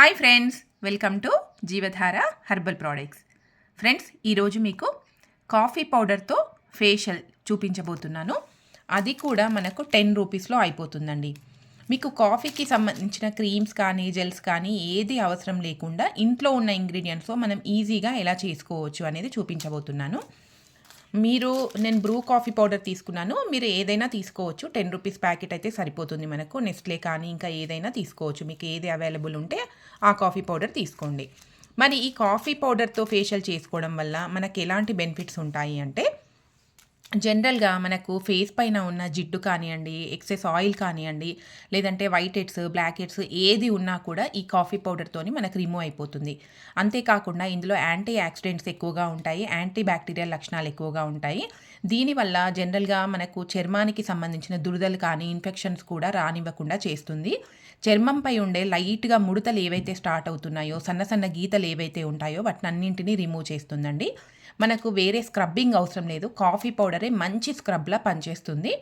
Hi friends welcome to Jeevadhara herbal products friends ఈరోజు మీకు coffee పౌడర్తో facial చూపించబోతున్నాను. అది కూడా మనకు టెన్ రూపీస్లో అయిపోతుందండి. మీకు కాఫీకి సంబంధించిన క్రీమ్స్ కానీ జెల్స్ కానీ ఏది అవసరం లేకుండా ఇంట్లో ఉన్న ఇంగ్రీడియంట్స్తో మనం ఈజీగా ఎలా చేసుకోవచ్చు అనేది చూపించబోతున్నాను. మీరు నేను బ్రూ కాఫీ పౌడర్ తీసుకున్నాను. మీరు ఏదైనా తీసుకోవచ్చు. టెన్ రూపీస్ ప్యాకెట్ అయితే సరిపోతుంది మనకు. నెస్ట్లే కానీ ఇంకా ఏదైనా తీసుకోవచ్చు. మీకు ఏది అవైలబుల్ ఉంటే ఆ కాఫీ పౌడర్ తీసుకోండి. మరి ఈ కాఫీ పౌడర్తో ఫేషియల్ చేసుకోవడం వల్ల మనకు ఎలాంటి బెనిఫిట్స్ ఉంటాయి అంటే జనరల్గా మనకు ఫేస్ పైన ఉన్న జిడ్డు కానివ్వండి ఎక్సెస్ ఆయిల్ కానివ్వండి లేదంటే వైట్ హెడ్స్ బ్లాక్ హెడ్స్ ఏది ఉన్నా కూడా ఈ కాఫీ పౌడర్తోని మనకు రిమూవ్ అయిపోతుంది. అంతేకాకుండా ఇందులో యాంటీ యాక్సిడెంట్స్ ఎక్కువగా ఉంటాయి యాంటీ బ్యాక్టీరియల్ లక్షణాలు ఎక్కువగా ఉంటాయి. దీనివల్ల జనరల్గా మనకు చర్మానికి సంబంధించిన దురదలు కానీ ఇన్ఫెక్షన్స్ కూడా రానివ్వకుండా చేస్తుంది. చర్మంపై ఉండే లైట్గా ముడతలు ఏవైతే స్టార్ట్ అవుతున్నాయో సన్న సన్న గీతలు ఏవైతే ఉంటాయో వాటిని అన్నింటినీ రిమూవ్ చేస్తుందండి. మనకు వేరే స్క్రబ్బింగ్ అవసరం లేదు. కాఫీ పౌడరే మంచి స్క్రబ్లా పనిచేస్తుంది.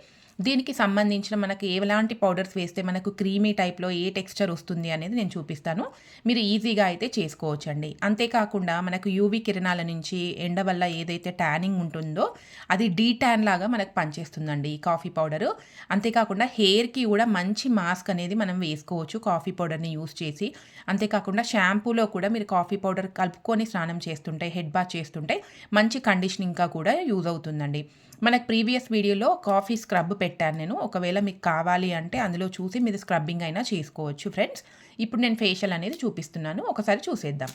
దీనికి సంబంధించిన మనకు ఎలాంటి పౌడర్స్ వేస్తే మనకు క్రీమీ టైప్లో ఏ టెక్స్చర్ వస్తుంది అనేది నేను చూపిస్తాను. మీరు ఈజీగా అయితే చేసుకోవచ్చండి. అంతేకాకుండా మనకు యూవీ కిరణాల నుంచి ఎండ వల్ల ఏదైతే ట్యానింగ్ ఉంటుందో అది డీ ట్యాన్ లాగా మనకు పనిచేస్తుందండి ఈ కాఫీ పౌడరు. అంతేకాకుండా హెయిర్కి కూడా మంచి మాస్క్ అనేది మనం వేసుకోవచ్చు కాఫీ పౌడర్ని యూస్ చేసి. అంతేకాకుండా షాంపూలో కూడా మీరు కాఫీ పౌడర్ కలుపుకొని స్నానం చేస్తుంటే హెడ్ బాత్ చేస్తుంటే మంచి కండిషనింగ్గా కూడా యూజ్ అవుతుందండి. మనకు ప్రీవియస్ వీడియోలో కాఫీ స్క్రబ్ పెట్టాను నేను. ఒకవేళ మీకు కావాలి అంటే అందులో చూసి మీరు స్క్రబ్బింగ్ అయినా చేసుకోవచ్చు ఫ్రెండ్స్. ఇప్పుడు నేను ఫేషియల్ అనేది చూపిస్తున్నాను. ఒకసారి చూసేద్దాం.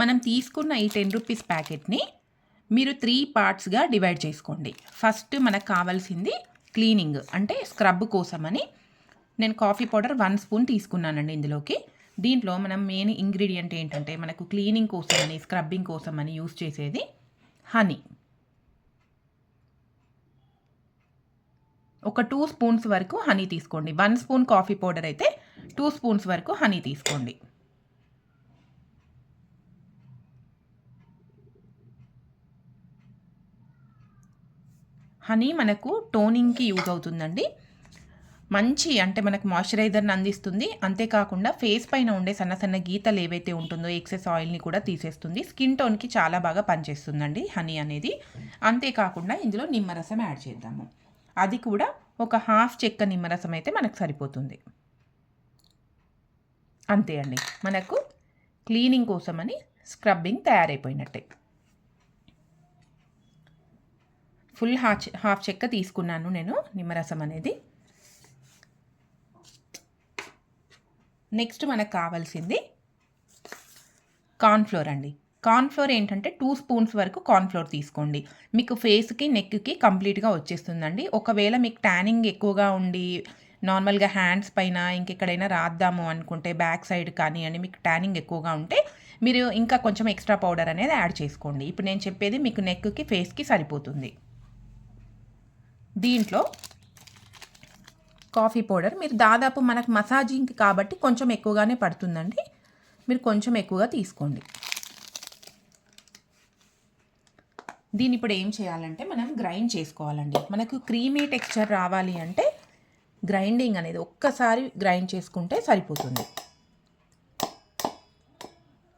మనం తీసుకున్న ఈ టెన్ రూపీస్ ప్యాకెట్ని మీరు త్రీ పార్ట్స్గా డివైడ్ చేసుకోండి. ఫస్ట్ మనకు కావాల్సింది క్లీనింగ్ అంటే స్క్రబ్ కోసమని. నేను కాఫీ పౌడర్ వన్ స్పూన్ తీసుకున్నానండి ఇందులోకి. దీంట్లో మనం మెయిన్ ఇంగ్రీడియంట్ ఏంటంటే మనకు క్లీనింగ్ కోసమని స్క్రబ్బింగ్ కోసమని యూస్ చేసేది హనీ. ఒక టూ స్పూన్స్ వరకు హనీ తీసుకోండి. వన్ స్పూన్ కాఫీ పౌడర్ అయితే టూ స్పూన్స్ వరకు హనీ తీసుకోండి. హనీ మనకు టోనింగ్కి యూజ్ అవుతుందండి. మంచి అంటే మనకు మాయిశ్చరైజర్ని అందిస్తుంది. అంతేకాకుండా ఫేస్ పైన ఉండే సన్న సన్న గీతలు ఏవైతే ఉంటుందో ఎక్సెస్ ఆయిల్ని కూడా తీసేస్తుంది. స్కిన్ టోన్కి చాలా బాగా పనిచేస్తుందండి హనీ అనేది. అంతేకాకుండా ఇందులో నిమ్మరసం యాడ్ చేద్దాము. అది కూడా ఒక హాఫ్ చెక్క నిమ్మరసం అయితే మనకు సరిపోతుంది. అంతే అండి. మనకు క్లీనింగ్ కోసమని స్క్రబ్బింగ్ తయారైపోయినట్టే. ఫుల్ హాఫ్ హాఫ్ చెక్క తీసుకున్నాను నేను నిమ్మరసం అనేది. నెక్స్ట్ మనకు కావాల్సింది కార్న్ఫ్లోర్ అండి. కార్న్ఫ్లోర్ ఏంటంటే టూ స్పూన్స్ వరకు కార్న్ఫ్లోర్ తీసుకోండి. మీకు ఫేస్కి నెక్కి కంప్లీట్గా వచ్చేస్తుందండి. ఒకవేళ మీకు ట్యానింగ్ ఎక్కువగా ఉండి నార్మల్గా హ్యాండ్స్ పైన ఇంకెక్కడైనా రాద్దాము అనుకుంటే బ్యాక్ సైడ్ కానీ అని మీకు ట్యానింగ్ ఎక్కువగా ఉంటే మీరు ఇంకా కొంచెం ఎక్స్ట్రా పౌడర్ అనేది యాడ్ చేసుకోండి. ఇప్పుడు నేను చెప్పేది మీకు నెక్కి ఫేస్కి సరిపోతుంది. దీంట్లో కాఫీ పౌడర్. మీరు దాదాపు మనకు మసాజింగ్ కాబట్టి కొంచెం ఎక్కువగానే పడుతుందండి. మీరు కొంచెం ఎక్కువగా తీసుకోండి. దీన్ని ఇప్పుడు ఏం చేయాలంటే మనం గ్రైండ్ చేసుకోవాలండి. మనకు క్రీమీ టెక్స్చర్ రావాలి అంటే గ్రైండింగ్ అనేది ఒక్కసారి గ్రైండ్ చేసుకుంటే సరిపోతుంది.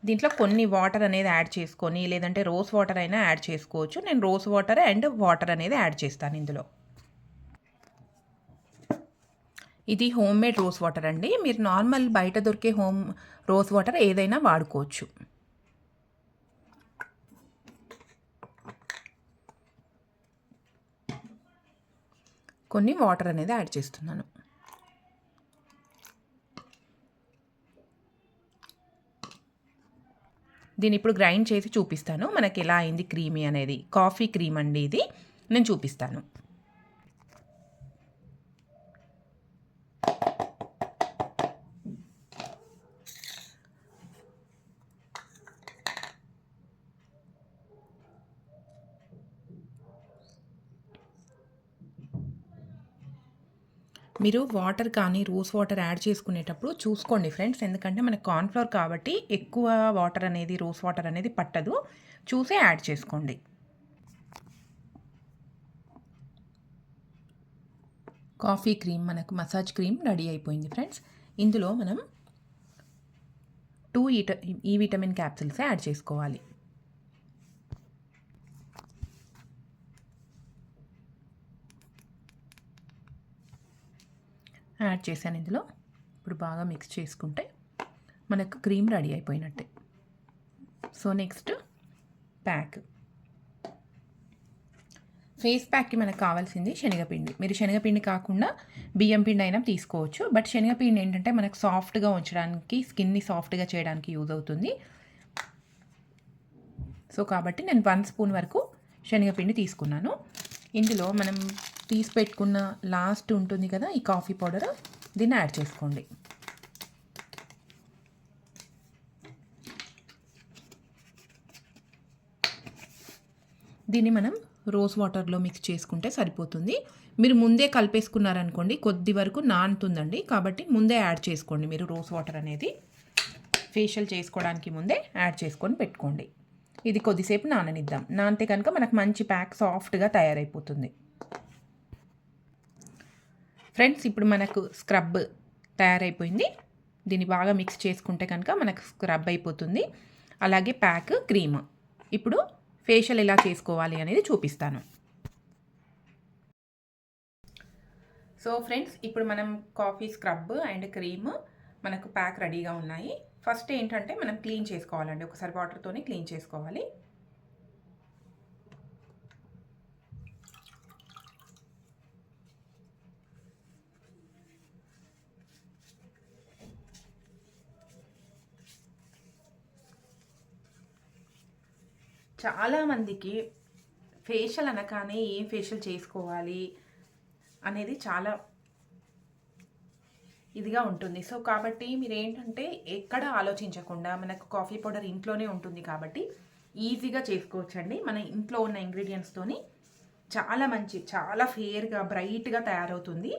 దీంట్లో కొన్ని వాటర్ అనేది యాడ్ చేసుకొని లేదంటే రోస్ వాటర్ అయినా యాడ్ చేసుకోవచ్చు. నేను రోస్ వాటర్ అండ్ వాటర్ అనేది యాడ్ చేస్తాను ఇందులో. ఇది హోమ్ మేడ్ రోస్ వాటర్ అండి. మీరు నార్మల్ బయట దొరికే హోమ్ రోస్ వాటర్ ఏదైనా వాడుకోవచ్చు. కొన్ని వాటర్ అనేది యాడ్ చేస్తున్నాను. దీన్ని ఇప్పుడు గ్రైండ్ చేసి చూపిస్తాను. మనకి ఎలా అయింది క్రీమీ అనేది? కాఫీ క్రీమ్ అండి ఇది. నేను చూపిస్తాను. మీరు వాటర్ కానీ రోజ్ వాటర్ యాడ్ చేసుకునేటప్పుడు చూసుకోండి ఫ్రెండ్స్. ఎందుకంటే మనకు కార్న్ఫ్లవర్ కాబట్టి ఎక్కువ వాటర్ అనేది రోజ్ వాటర్ అనేది పట్టదు. చూసే యాడ్ చేసుకోండి. కాఫీ క్రీమ్ మనకు మసాజ్ క్రీమ్ రెడీ అయిపోయింది ఫ్రెండ్స్. ఇందులో మనం టూ ఈట ఈ విటమిన్ క్యాప్సిల్స్ యాడ్ చేసుకోవాలి. యాడ్ చేశాను ఇందులో. ఇప్పుడు బాగా మిక్స్ చేసుకుంటే మనకు క్రీమ్ రెడీ అయిపోయినట్టే. సో నెక్స్ట్ ప్యాక్ ఫేస్ ప్యాక్కి మనకు కావాల్సింది శనగపిండి. మీరు శనగపిండి కాకుండా బియ్యం పిండి అయినా తీసుకోవచ్చు. బట్ శనగపిండి ఏంటంటే మనకు సాఫ్ట్గా ఉంచడానికి స్కిన్ని సాఫ్ట్గా చేయడానికి యూజ్ అవుతుంది. సో కాబట్టి నేను వన్ స్పూన్ వరకు శనగపిండి తీసుకున్నాను. ఇందులో మనం తీసి పెట్టుకున్న లాస్ట్ ఉంటుంది కదా ఈ కాఫీ పౌడర్ దీన్ని యాడ్ చేసుకోండి. దీన్ని మనం రోజ్ వాటర్లో మిక్స్ చేసుకుంటే సరిపోతుంది. మీరు ముందే కలిపేసుకున్నారనుకోండి కొద్ది వరకు నానుతుందండి. కాబట్టి ముందే యాడ్ చేసుకోండి మీరు రోజ్ వాటర్ అనేది. ఫేషియల్ చేసుకోవడానికి ముందే యాడ్ చేసుకొని పెట్టుకోండి. ఇది కొద్దిసేపు నాననిద్దాం. నానితే కనుక మనకు మంచి ప్యాక్ సాఫ్ట్గా తయారైపోతుంది. ఫ్రెండ్స్ ఇప్పుడు మనకు స్క్రబ్ తయారైపోయింది. దీన్ని బాగా మిక్స్ చేసుకుంటే కనుక మనకు స్క్రబ్ అయిపోతుంది. అలాగే ప్యాక్ క్రీమ్. ఇప్పుడు ఫేషియల్ ఎలా చేసుకోవాలి అనేది చూపిస్తాను. సో ఫ్రెండ్స్ ఇప్పుడు మనం కాఫీ స్క్రబ్ అండ్ క్రీమ్ మనకు ప్యాక్ రెడీగా ఉన్నాయి. ఫస్ట్ ఏంటంటే మనం క్లీన్ చేసుకోవాలండి. ఒకసారి వాటర్తోనే క్లీన్ చేసుకోవాలి. చాలామందికి ఫేషియల్ అనగానే ఏం ఫేషియల్ చేసుకోవాలి అనేది చాలా ఇదిగా ఉంటుంది. సో కాబట్టి మీరు ఏంటంటే ఎక్కడ ఆలోచించకుండా మనకు కాఫీ పౌడర్ ఇంట్లోనే ఉంటుంది కాబట్టి ఈజీగా చేసుకోవచ్చండి. మన ఇంట్లో ఉన్న ఇంగ్రీడియంట్స్తోని చాలా మంచి చాలా ఫేర్గా బ్రైట్గా తయారవుతుంది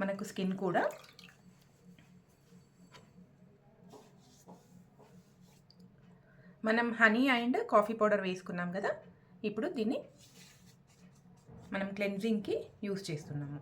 మనకు స్కిన్ కూడా. మనం హనీ అండ్ కాఫీ పౌడర్ వేసుకున్నాం కదా ఇప్పుడు దీన్ని మనం క్లెన్జింగ్కి యూస్ చేస్తున్నాము.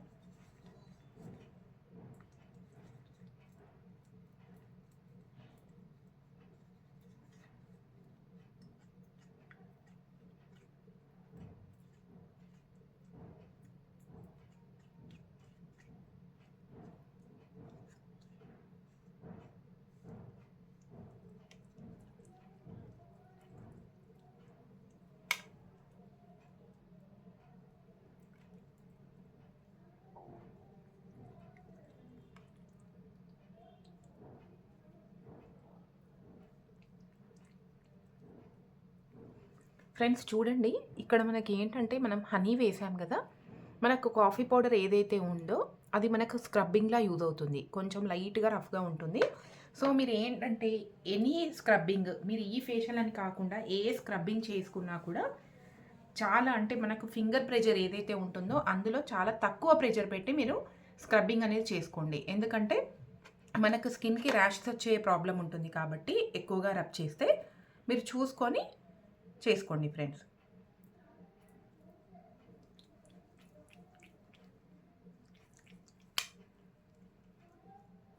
ఫ్రెండ్స్ చూడండి ఇక్కడ మనకి ఏంటంటే మనం హనీ వేసాం కదా మనకు కాఫీ పౌడర్ ఏదైతే ఉందో అది మనకు స్క్రబ్బింగ్లా యూజ్ అవుతుంది. కొంచెం లైట్గా రఫ్గా ఉంటుంది. సో మీరు ఏంటంటే ఎనీ స్క్రబ్బింగ్ మీరు ఈ ఫేషియల్ అని కాకుండా ఏ స్క్రబ్బింగ్ చేసుకున్నా కూడా చాలా అంటే మనకు ఫింగర్ ప్రెజర్ ఏదైతే ఉంటుందో అందులో చాలా తక్కువ ప్రెజర్ పెట్టి మీరు స్క్రబ్బింగ్ అనేది చేసుకోండి. ఎందుకంటే మనకు స్కిన్కి ర్యాషెస్ వచ్చే ప్రాబ్లం ఉంటుంది కాబట్టి ఎక్కువగా రబ్ చేస్తే మీరు చూసుకొని చేసుకోండి ఫ్రెండ్స్.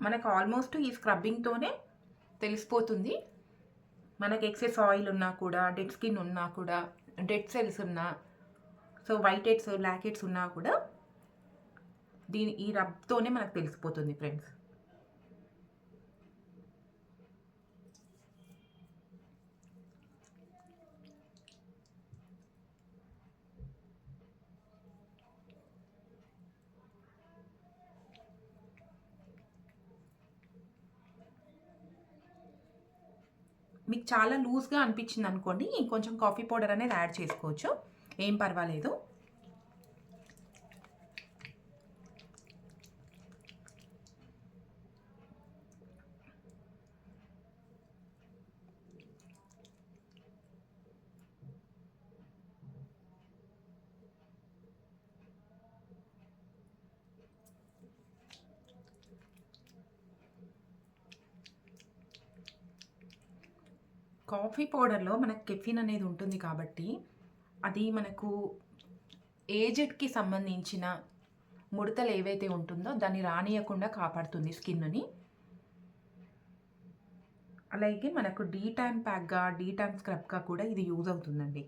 మనకు ఆల్మోస్ట్ ఈ స్క్రబ్బింగ్తోనే తెలిసిపోతుంది. మనకు ఎక్సెస్ ఆయిల్ ఉన్నా కూడా డెడ్ స్కిన్ ఉన్నా కూడా డెడ్ సెల్స్ ఉన్నా so whiteheads blackheads ఉన్నా కూడా దీని ఈ రబ్తోనే మనకు తెలిసిపోతుంది ఫ్రెండ్స్. మీకు చాలా లూజ్గా అనిపించింది అనుకోండి ఇంకొంచెం కాఫీ పౌడర్ అనేది యాడ్ చేసుకోవచ్చు. ఏం పర్వాలేదు. కాఫీ పౌడర్లో మనకు కెఫిన్ అనేది ఉంటుంది కాబట్టి అది మనకు ఏజెడ్కి సంబంధించిన ముడతలు ఏవైతే ఉంటుందో దాన్ని రానియకుండా కాపాడుతుంది స్కిన్ని అలాగే మనకు డీ ట్యాన్ ప్యాక్గా డీ ట్యాన్ స్క్రబ్గా కూడా ఇది యూజ్ అవుతుందండి.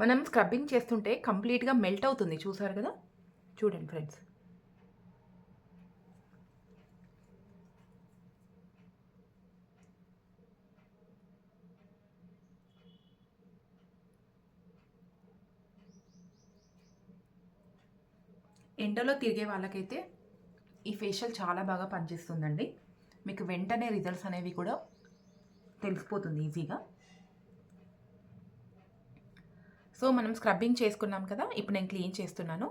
మనం స్క్రబ్బింగ్ చేస్తుంటే కంప్లీట్గా మెల్ట్ అవుతుంది. చూసారు కదా? చూడండి ఫ్రెండ్స్ ఎండలో తిరిగే వాళ్ళకైతే ఈ ఫేషియల్ చాలా బాగా పనిచేస్తుందండి. మీకు వెంటనే రిజల్ట్స్ అనేవి కూడా తెలిసిపోతుంది ఈజీగా సో మనం స్క్రబ్బింగ్ చేసుకున్నాం కదా ఇప్పుడు నేను క్లీన్ చేస్తున్నాను.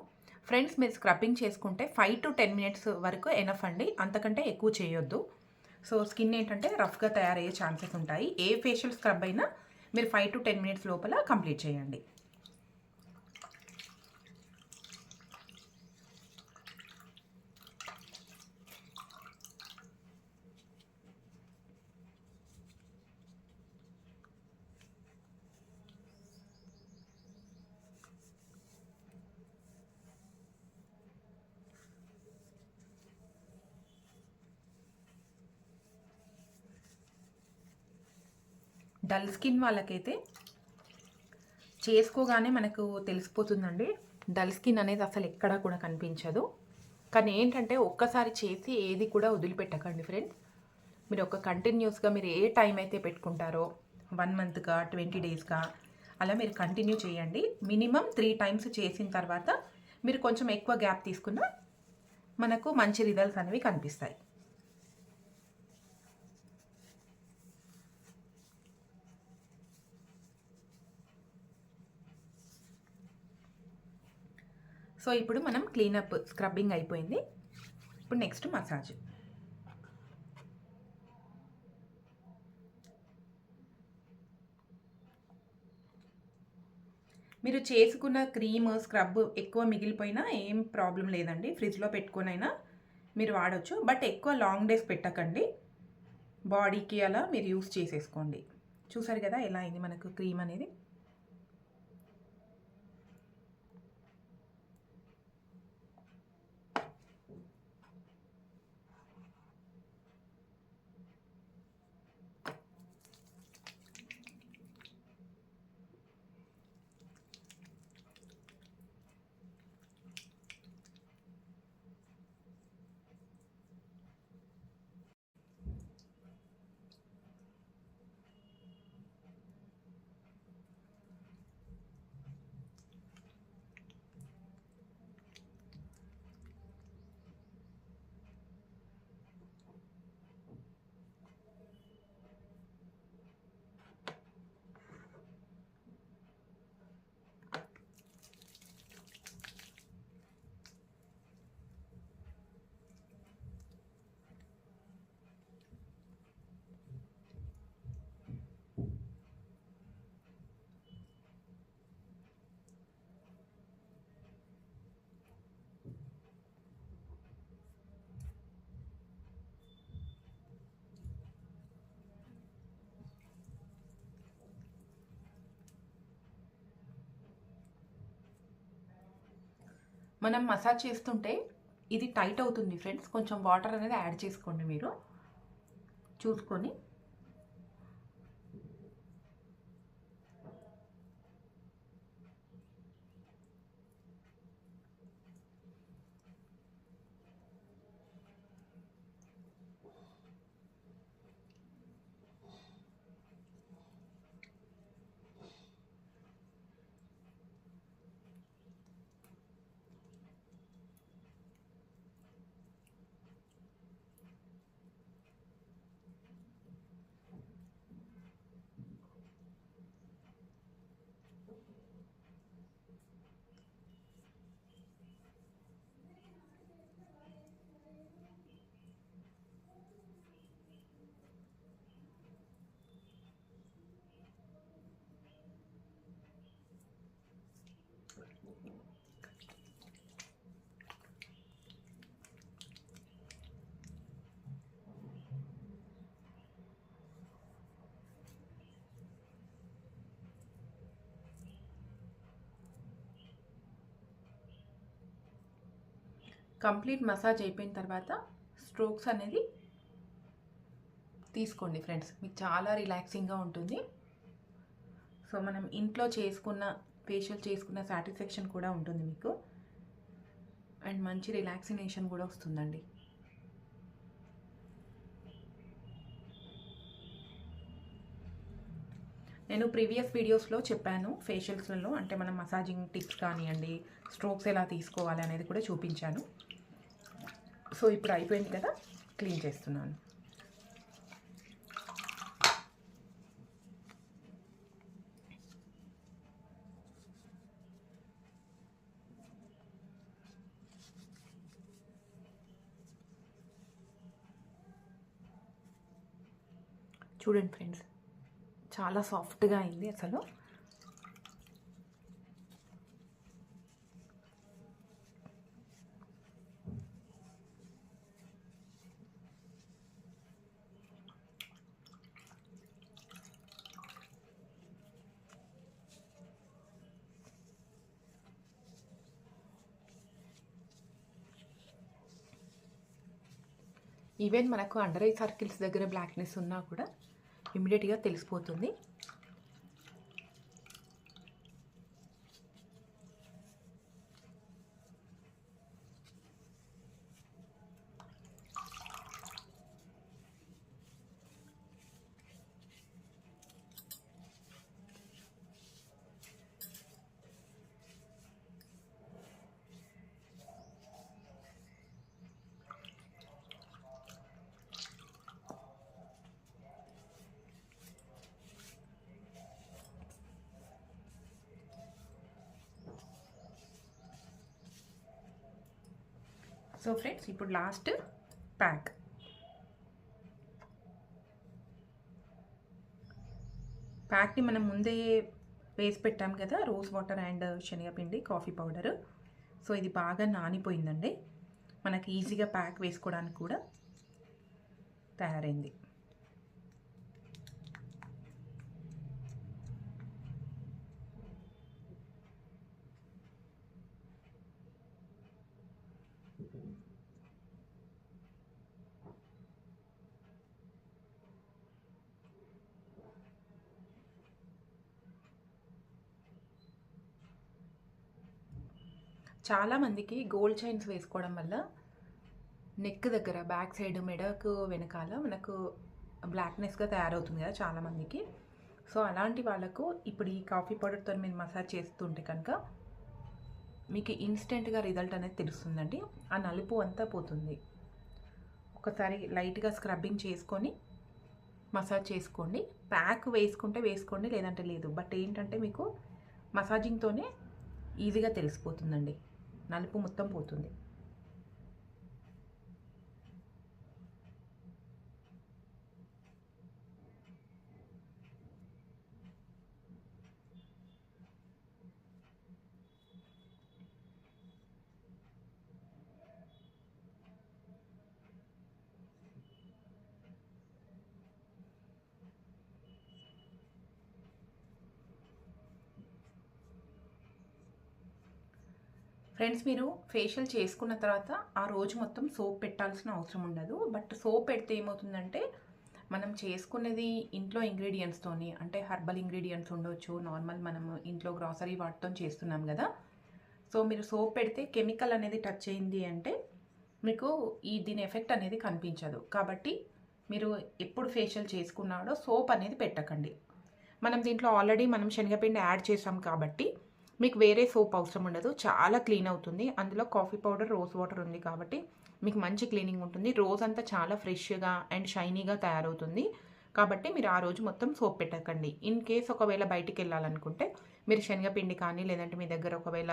ఫ్రెండ్స్ మీరు స్క్రబ్బింగ్ చేసుకుంటే ఫైవ్ టు టెన్ మినిట్స్ వరకు ఎనఫ్ అండి. అంతకంటే ఎక్కువ చేయొద్దు. సో స్కిన్ ఏంటంటే రఫ్గా తయారయ్యే ఛాన్సెస్ ఉంటాయి. ఏ ఫేషియల్ స్క్రబ్ అయినా మీరు ఫైవ్ టు టెన్ మినిట్స్ లోపల కంప్లీట్ చేయండి. డల్ స్కిన్ వాళ్ళకైతే చేసుకోగానే మనకు తెలిసిపోతుందండి. డల్ స్కిన్ అనేది అసలు ఎక్కడా కూడా కనిపించదు. కానీ ఏంటంటే ఒక్కసారి చేసి ఏది కూడా వదిలిపెట్టకండి ఫ్రెండ్స్ మీరు ఒక కంటిన్యూస్గా మీరు ఏ టైం అయితే పెట్టుకుంటారో వన్ మంత్గా ట్వంటీ డేస్గా అలా మీరు కంటిన్యూ చేయండి. మినిమం త్రీ టైమ్స్ చేసిన తర్వాత మీరు కొంచెం ఎక్కువ గ్యాప్ తీసుకున్న మనకు మంచి రిజల్ట్స్ అనేవి కనిపిస్తాయి. సో ఇప్పుడు మనం క్లీనప్ స్క్రబ్బింగ్ అయిపోయింది. ఇప్పుడు నెక్స్ట్ మసాజ్ మీరు చేసుకున్న క్రీమ్ స్క్రబ్ ఎక్కువ మిగిలిపోయినా ఏం ప్రాబ్లం లేదండి. ఫ్రిడ్జ్లో పెట్టుకొనైనా మీరు వాడచ్చు. బట్ ఎక్కువ లాంగ్ డేస్ పెట్టకండి. బాడీకి అలా మీరు యూస్ చేసేసుకోండి. చూసారు కదా ఎలా అయింది మనకు క్రీమ్ అనేది? మనం మసాజ్ చేస్తుంటే ఇది టైట్ అవుతుంది ఫ్రెండ్స్ కొంచెం వాటర్ అనేది యాడ్ చేసుకోండి మీరు. చూసుకొని కంప్లీట్ మసాజ్ అయిపోయిన తర్వాత స్ట్రోక్స్ అనేది తీసుకోండి ఫ్రెండ్స్. మీకు చాలా రిలాక్సింగ్గా ఉంటుంది. సో మనం ఇంట్లో చేసుకున్న ఫేషియల్ చేసుకున్న సాటిస్ఫాక్షన్ కూడా ఉంటుంది మీకు. అండ్ మంచి రిలాక్సినేషన్ కూడా వస్తుందండి. నేను ప్రీవియస్ వీడియోస్లో చెప్పాను ఫేషియల్స్లలో అంటే మనం మసాజింగ్ టిప్స్ కానివ్వండి స్ట్రోక్స్ ఎలా తీసుకోవాలి అనేది కూడా చూపించాను. సో ఇప్పుడు అయిపోయింది కదా క్లీన్ చేస్తున్నాను. చూడండి ఫ్రెండ్స్ చాలా సాఫ్ట్గా అయింది అసలు. ఈవెన్ మనకు అండర్ ఐ సర్కిల్స్ దగ్గర బ్లాక్నెస్ ఉన్నా కూడా ఇమీడియట్గా తెలిసిపోతుంది. సో ఫ్రెండ్స్ ఇప్పుడు లాస్ట్ ప్యాక్ ప్యాక్ని మనం ముందే వేసి పెట్టాం కదా రోజ్ వాటర్ అండ్ శనగపిండి కాఫీ పౌడర్ సో ఇది బాగా నానిపోయిందండి. మనకి ఈజీగా ప్యాక్ వేసుకోవడానికి కూడా తయారైంది. చాలామందికి గోల్డ్ చైన్స్ వేసుకోవడం వల్ల నెక్ దగ్గర బ్యాక్ సైడ్ మెడకు వెనకాల మనకు బ్లాక్నెస్గా తయారవుతుంది కదా చాలామందికి సో అలాంటి వాళ్ళకు ఇప్పుడు ఈ కాఫీ పౌడర్తో మీరు మసాజ్ చేస్తుంటే కనుక మీకు ఇన్స్టెంట్గా రిజల్ట్ అనేది తెలుస్తుందండి. ఆ నలుపు అంతా పోతుంది. ఒకసారి లైట్గా స్క్రబ్బింగ్ చేసుకొని మసాజ్ చేసుకోండి. ప్యాక్ వేసుకుంటే వేసుకోండి లేదంటే లేదు. బట్ ఏంటంటే మీకు మసాజింగ్తోనే ఈజీగా తెలిసిపోతుందండి. నలుపు మొత్తం పోతుంది. ఫ్రెండ్స్ మీరు ఫేషియల్ చేసుకున్న తర్వాత ఆ రోజు మొత్తం సోప్ పెట్టాల్సిన అవసరం ఉండదు. బట్ సోప్ పెడితే ఏమవుతుందంటే మనం చేసుకునేది ఇంట్లో ఇంగ్రీడియంట్స్తోని అంటే హర్బల్ ఇంగ్రీడియంట్స్ ఉండొచ్చు నార్మల్ మనం ఇంట్లో గ్రాసరీ వాటితో చేస్తున్నాం కదా. సో మీరు సోప్ పెడితే కెమికల్ అనేది టచ్ అయింది అంటే మీకు ఈ దీని ఎఫెక్ట్ అనేది కనిపించదు. కాబట్టి మీరు ఎప్పుడు ఫేషియల్ చేసుకున్నాడో సోప్ అనేది పెట్టకండి. మనం దీంట్లో ఆల్రెడీ మనం శనగపిండి యాడ్ చేసాం కాబట్టి మీకు వేరే సోప్ అవసరం ఉండదు. చాలా క్లీన్ అవుతుంది. అందులో కాఫీ పౌడర్ రోజ్ వాటర్ ఉంది కాబట్టి మీకు మంచి క్లీనింగ్ ఉంటుంది. రోజ్ అంతా చాలా ఫ్రెష్గా అండ్ షైనీగా తయారవుతుంది. కాబట్టి మీరు ఆ రోజు మొత్తం సోప్ పెట్టకండి. ఇన్ కేస్ ఒకవేళ బయటికి వెళ్ళాలనుకుంటే మీరు శనగపిండి కానీ లేదంటే మీ దగ్గర ఒకవేళ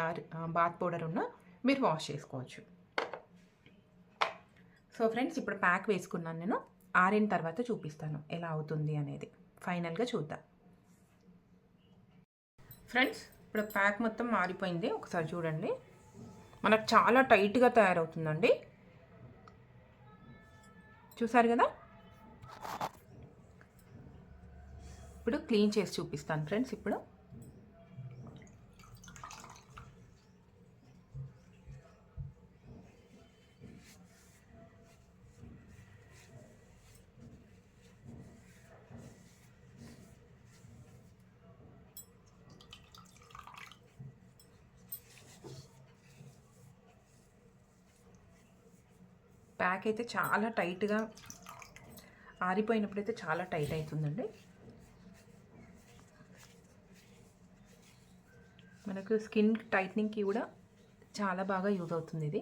బాత్ పౌడర్ ఉన్నా మీరు వాష్ చేసుకోవచ్చు. సో ఫ్రెండ్స్ ఇప్పుడు ప్యాక్ వేసుకున్నాను నేను. ఆరిన తర్వాత చూపిస్తాను ఎలా అవుతుంది అనేది. ఫైనల్గా చూద్దాం. ఫ్రెండ్స్ ఇప్పుడు ప్యాక్ మొత్తం మారిపోయింది. ఒకసారి చూడండి. మనకు చాలా టైట్గా తయారవుతుందండి. చూసారు కదా? ఇప్పుడు క్లీన్ చేసి చూపిస్తాను ఫ్రెండ్స్ ఇప్పుడు. ప్యాక్ అయితే చాలా టైట్గా ఆరిపోయినప్పుడైతే చాలా టైట్ అవుతుందండి మనకు స్కిన్ టైట్నింగ్కి కూడా చాలా బాగా యూజ్ అవుతుంది ఇది.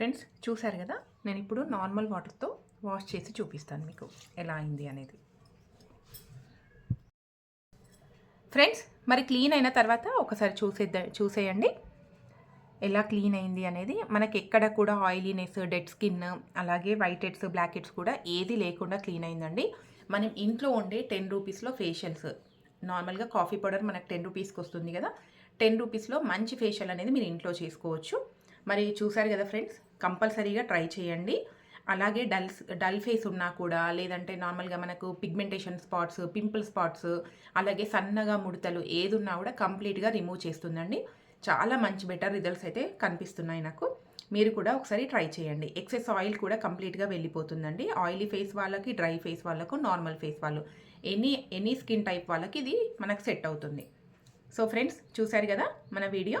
ఫ్రెండ్స్ చూసారు కదా? నేను ఇప్పుడు నార్మల్ వాటర్తో వాష్ చేసి చూపిస్తాను మీకు ఎలా అయింది అనేది. ఫ్రెండ్స్ మరి క్లీన్ అయిన తర్వాత ఒకసారి చూసేద్దా చూసేయండి. ఎలా క్లీన్ అయింది అనేది మనకి ఎక్కడ కూడా ఆయిలీనెస్ డెడ్ స్కిన్ అలాగే వైట్ హెడ్స్ బ్లాక్ హెడ్స్ కూడా ఏది లేకుండా క్లీన్ అయిందండి. మనం ఇంట్లో ఉండే టెన్ రూపీస్లో ఫేషియల్స్ నార్మల్గా కాఫీ పౌడర్ మనకు టెన్ రూపీస్కి వస్తుంది కదా? టెన్ రూపీస్లో మంచి ఫేషియల్ అనేది మీరు ఇంట్లో చేసుకోవచ్చు. మరి చూసారు కదా ఫ్రెండ్స్ కంపల్సరీగా ట్రై చేయండి. అలాగే డల్ డల్ ఫేస్ ఉన్నా కూడా లేదంటే నార్మల్గా మనకు పిగ్మెంటేషన్ స్పాట్స్ పింపుల్ స్పాట్స్ అలాగే సన్నగా ముడతలు ఏది ఉన్నా కూడా కంప్లీట్గా రిమూవ్ చేస్తుందండి. చాలా మంచి బెటర్ రిజల్ట్స్ అయితే కనిపిస్తున్నాయి నాకు. మీరు కూడా ఒకసారి ట్రై చేయండి. ఎక్సెస్ ఆయిల్ కూడా కంప్లీట్గా వెళ్ళిపోతుందండి. ఆయిలీ ఫేస్ వాళ్ళకి డ్రై ఫేస్ వాళ్ళకు నార్మల్ ఫేస్ వాళ్ళు. ఎనీ ఎనీ స్కిన్ టైప్ వాళ్ళకి ఇది మనకు సెట్ అవుతుంది. సో ఫ్రెండ్స్ చూశారు కదా మన వీడియో?